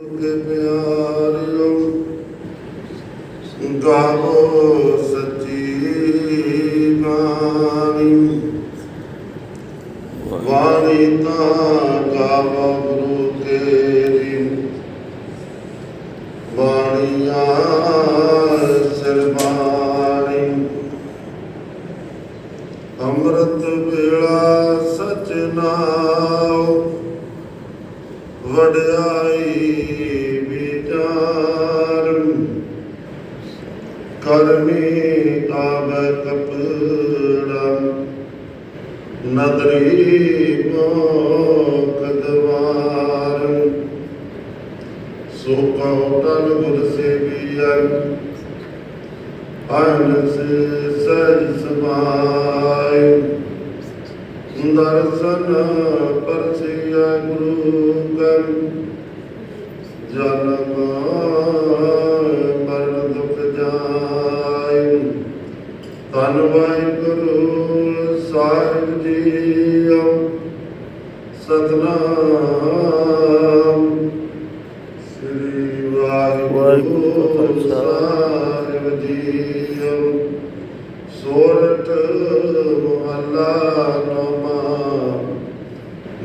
ਕੇ ਪਿਆਰਿਓ ਗਾਵੋ ਸੱਚੀ ਬਾਣੀ। ਵਾਣੀ ਤਾਂ ਗਾਵੋ ਗੁਰੂ ਤੇਰੀ। ਬਾਣੀਆਂ ਕਰਮੀ ਆਵੈ ਕਪੜਾ, ਨਦਰੀ ਮੋਖ ਦਵਾਰ। ਸੋ ਕਉ ਤਨ ਗੁਰ ਸੇਵੀਐ, ਅਨਸ ਸਜ ਸਮਾਇ ਦਰਸ਼ਨ ਪਰਸਿਆ ਗੁਰੂ ਕੰ ਜਨਮ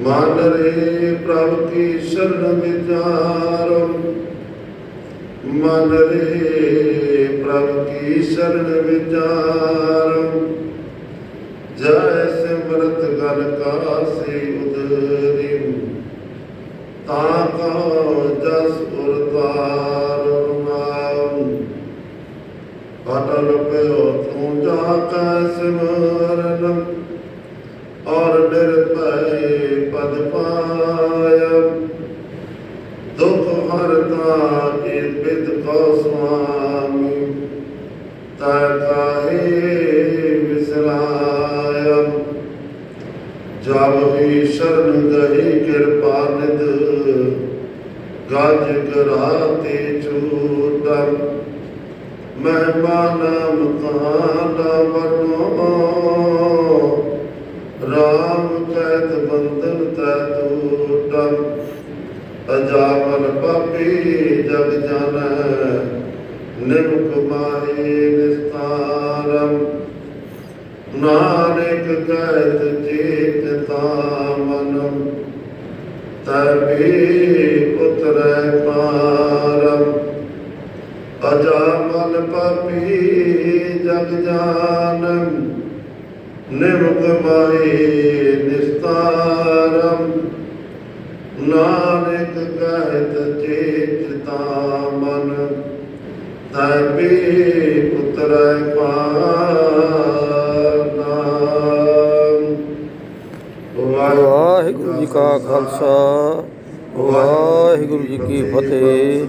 ਮਨ ਰੇ ਪ੍ਰਭ ਕੀ ਸ਼ਰਨ ਵਿਚਾਰੋ। ਮਨ ਰੇ ਪ੍ਰਭ ਕੀ ਸ਼ਰਨ ਵਿਚਾਰੋ। ਜੈ ਸਿਮਰਤ ਗਲ ਕਾਸੀ ਉਦਰੀ ਤਾਂ ਕੋ ਜਸ ਉਰਤਾਰ ਮਾਉ ਅਟਲ ਪਿਓ ਤੂੰ ਜਾ ਕੈ ਸਿਮਰਨ ਤੈ ਕਾਹੇ ਵਿਸਰਾਇਆ ਜਬ ਹੀ ਸ਼ਰਨ ਗਈ ਕਿਰਪਾ ਨਿਦ ਗਜ ਕਰਾਤੇ ਛੂਟਾ ਮਹਿਮਾਨ ਮਕਾਨਾ ਵਰਨੋ ਰਾਮ ਕਹਿਤ ਬੰਧਨ ਤੈ ਟੂਟਾ ਅਜਾਮਨ ਪਾਪੀ ਜਗ ਜਾਣੈ ਨਿਮਕ ਮਾਹੀ ਨਿਸਤਾਰਮ ਨਾਨਕ ਕਹਿਤ ਚੇਤ ਤਾਮਨ। ਤਬੀ ਉਤਰੈ ਪਾਰਮ ਅਜਾਮਨ ਪਾਪੀ ਜਗ ਜਾਣਮ ਨਿਮਕ ਮਾਹੀ ਨਿਸਤਾਰਮ ਨਾਨਕ ਕਹਿਤ ਚੇਤਤਾ ਮਨ ਤਬੀ ਉਤਰੈ ਪਾਰ ਵਾਹਿਗੁਰੂ ਜੀ ਕਾ ਖਾਲਸਾ ਵਾਹਿਗੁਰੂ ਜੀ ਕੀ ਫਤਿਹ।